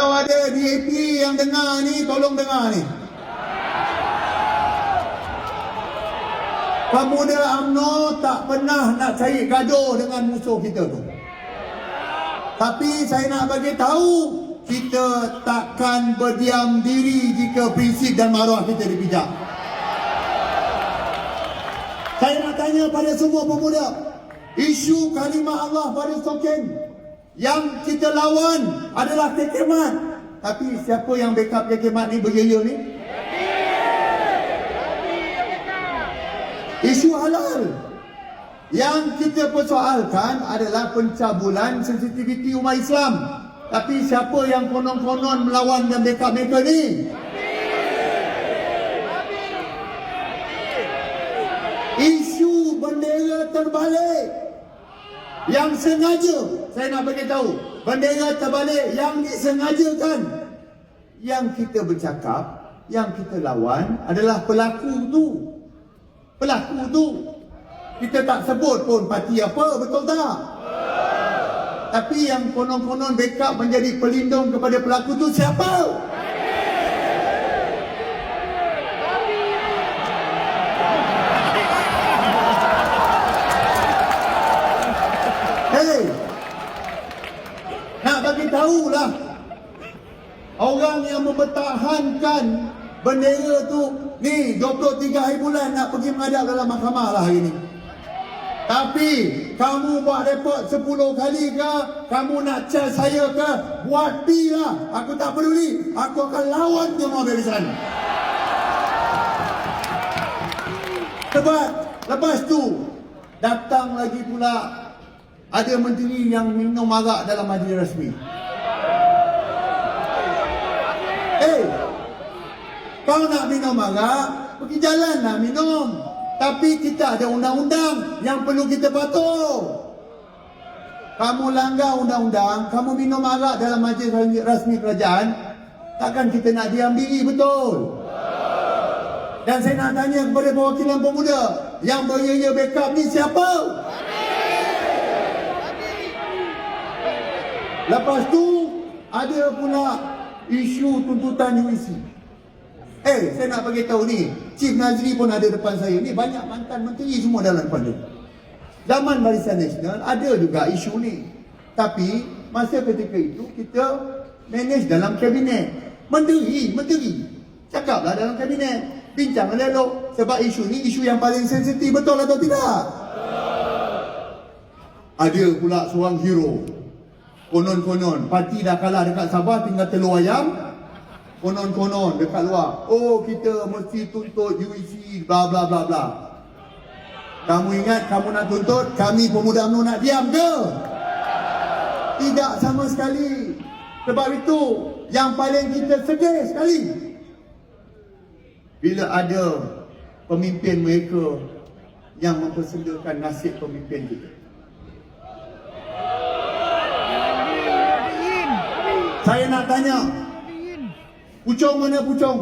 Kalau ada DAP yang dengar ni, tolong dengar ni. Pemuda UMNO tak pernah nak cari gaduh dengan musuh kita tu. Tapi saya nak bagi tahu, kita takkan berdiam diri jika prinsip dan maruah kita dipijak. Saya nak tanya pada semua pemuda, isu kalimah Allah pada Soken yang kita lawan adalah kekemat. Tapi siapa yang backup kekemat ni berjaya ni? Isu halal yang kita persoalkan adalah pencabulan sensitiviti umat Islam. Tapi siapa yang konon-konon melawan dan backup mereka ni? Isu bendera terbalik yang sengaja saya nak bagi tahu bendera terbalik yang disengajakan. Yang kita bercakap yang kita lawan adalah pelaku tu pelaku tu kita tak sebut pun parti apa betul tak? Tapi yang konon-konon backup menjadi pelindung kepada pelaku tu siapa Hei nak bagi tahulah orang yang mempertahankan bendera tu ni 23 hari bulan nak pergi menghadap dalam mahkamah lah hari ni. Tapi kamu buat report 10 kali ke kamu nak charge saya ke buat pi lah. Aku tak peduli aku akan lawan semua barisan sebab lepas tu datang lagi pula ada menteri yang minum arak dalam majlis rasmi Eh, kau nak minum arak, pergi jalan lah minum. Tapi kita ada undang-undang yang perlu kita patuh. Kamu langgar undang-undang, kamu minum arak dalam majlis rasmi kerajaan, takkan kita nak diam diri betul? Dan saya nak tanya kepada perwakilan pemuda, yang beria backup ni siapa? Lepas tu, ada pula isu tuntutan UEC. Eh, saya nak bagi tahu ni, Chief Nazri pun ada depan saya. Ni banyak mantan menteri semua dalam depan dia. Zaman Barisan Nasional ada juga isu ni. Tapi masa ketika itu kita manage dalam kabinet. Menteri, menteri. Cakaplah dalam kabinet. Bincang elok sebab isu ni isu yang paling sensitif betul atau tidak? Ada pula seorang hero Konon-konon. Parti dah kalah dekat Sabah Tinggal telur ayam. Konon-konon dekat luar. Oh kita mesti tuntut UEC Bla bla bla bla. Kamu ingat kamu nak tuntut Kami pemuda UMNO nak diam ke? Tidak sama sekali. Sebab itu Yang paling kita sedih sekali Bila ada Pemimpin mereka Yang mempersendakan nasib pemimpin kita Saya nak tanya. Pucung mana Pucung?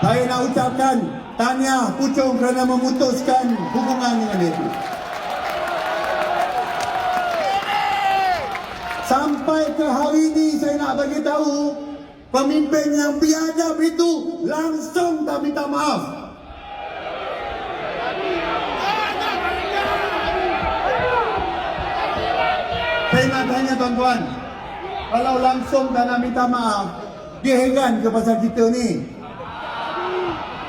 Saya nak ucapkan Tahniah Pucung kerana memutuskan hubungan dengan dia. Sampai ke hari ini saya nak bagi tahu Pemimpin yang biadab itu langsung tak minta maaf. Saya nak tanya tuan-tuan Kalau langsung tak nak minta maaf Dia heran ke pasal kita ni.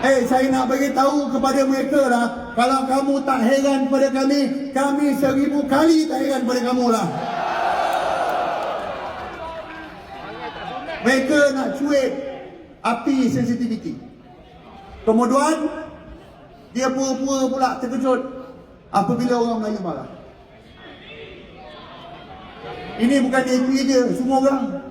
Eh saya nak bagi tahu kepada mereka lah Kalau kamu tak heran pada kami Kami seribu kali tak heran pada kamu lah. Mereka nak cuit api sensitiviti. Kemudian Dia pura-pura pula terkejut Apabila orang Melayu marah ini bukan DAP je, semua orang.